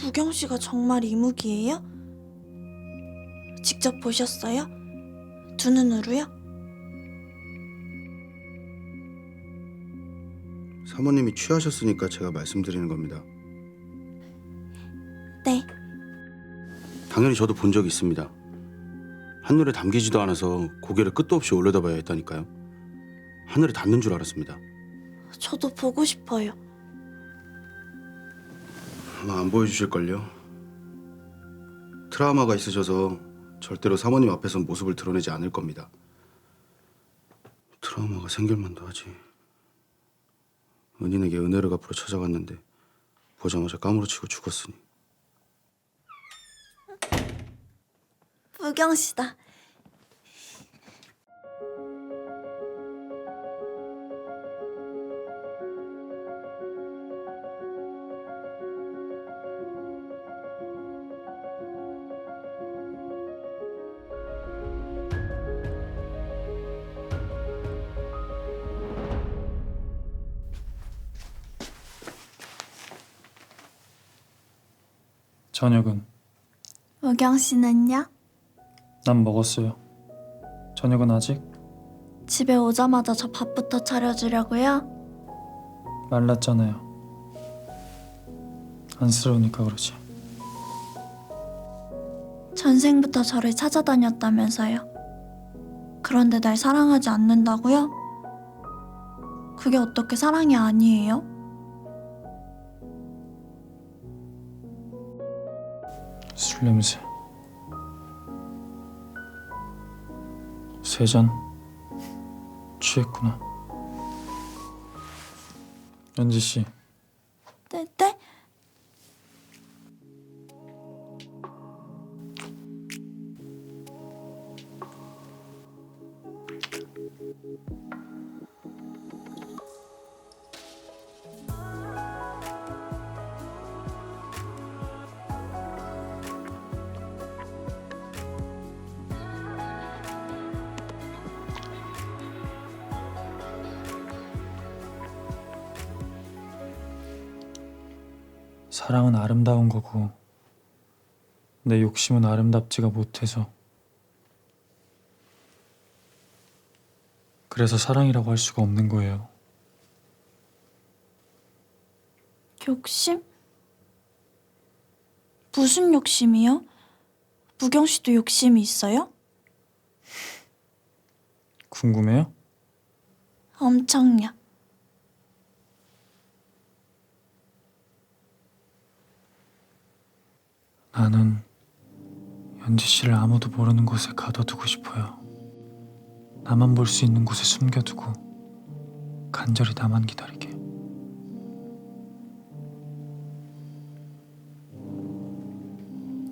부경 씨가 정말 이무기예요? 직접 보셨어요? 두 눈으로요? 사모님이 취하셨으니까 제가 말씀드리는 겁니다. 네. 당연히 저도 본 적이 있습니다. 한눈에 담기지도 않아서 고개를 끝도 없이 올려다봐야 했다니까요. 하늘에 닿는 줄 알았습니다. 저도 보고 싶어요. 아마 안 보여주실걸요. 트라우마가 있으셔서 절대로 사모님 앞에서 모습을 드러내지 않을 겁니다. 트라우마가 생길만도 하지. 은인에게 은혜를 갚으러 찾아갔는데 보자마자 까무러치고 죽었으니. 부경 씨다. 저녁은 부경 씨는요? 난 먹었어요. 저녁은 아직 집에 오자마자 저 밥부터 차려주려고요? 말랐잖아요. 안쓰러우니까 그러지. 전생부터 저를 찾아다녔다면서요. 그런데 날 사랑하지 않는다고요? 그게 어떻게 사랑이 아니에요? 술 냄새. 세 잔. 취했구나. 연지 씨, 네, 네? 사랑은 아름다운 거고 내 욕심은 아름답지가 못해서 그래서 사랑이라고 할 수가 없는 거예요. 욕심? 무슨 욕심이요? 무경 씨도 욕심이 있어요? 궁금해요? 엄청요. 나는 연지 씨를 아무도 모르는 곳에 가둬두고 싶어요. 나만 볼 수 있는 곳에 숨겨두고 간절히 나만 기다리게.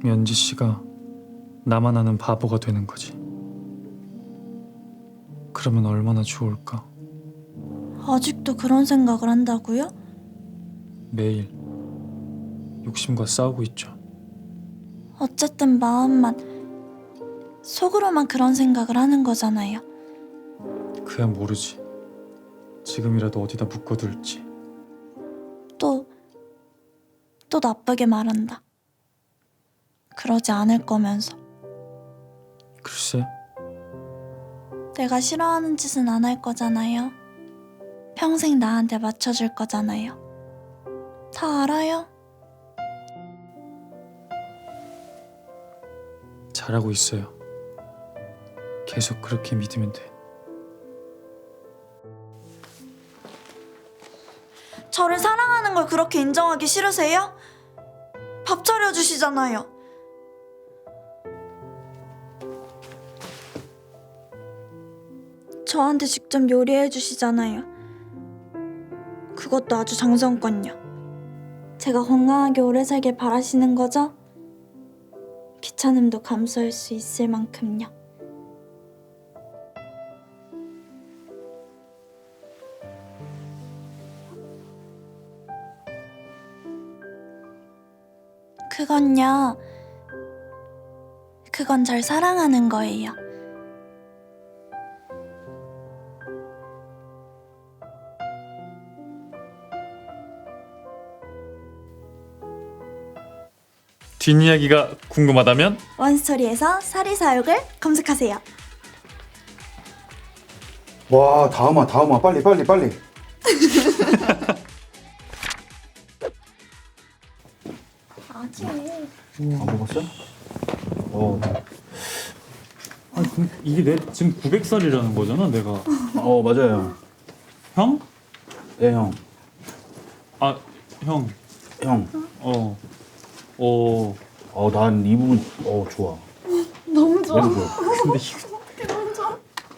연지 씨가 나만 아는 바보가 되는 거지. 그러면 얼마나 좋을까? 아직도 그런 생각을 한다고요? 매일 욕심과 싸우고 있죠. 어쨌든 마음만 속으로만 그런 생각을 하는 거잖아요. 그야 모르지. 지금이라도 어디다 묶어둘지. 또, 또 나쁘게 말한다. 그러지 않을 거면서. 글쎄, 내가 싫어하는 짓은 안 할 거잖아요. 평생 나한테 맞춰줄 거잖아요. 다 알아요. 잘하고 있어요. 계속 그렇게 믿으면 돼. 저를 사랑하는 걸 그렇게 인정하기 싫으세요? 밥 차려주시잖아요. 저한테 직접 요리해 주시잖아요. 그것도 아주 정성껏요. 제가 건강하게 오래 살길 바라시는 거죠? 귀찮음도 감수할 수 있을 만큼요. 그건요. 그건 절 사랑하는 거예요. 뒷이야기가 궁금하다면 원스토리에서 사리사욕을 검색하세요. 와 다음아 다음아 빨리 빨리 빨리. 아직. 안 먹었어? 어. 아니 근데 이게 내 지금 900살이라는 거잖아 내가 어 맞아요. 형? 네 형. 아 형. 형. 어. 어. 어 난 이 부분 어 좋아. 너무 좋아. 너무 좋아. 근데 이거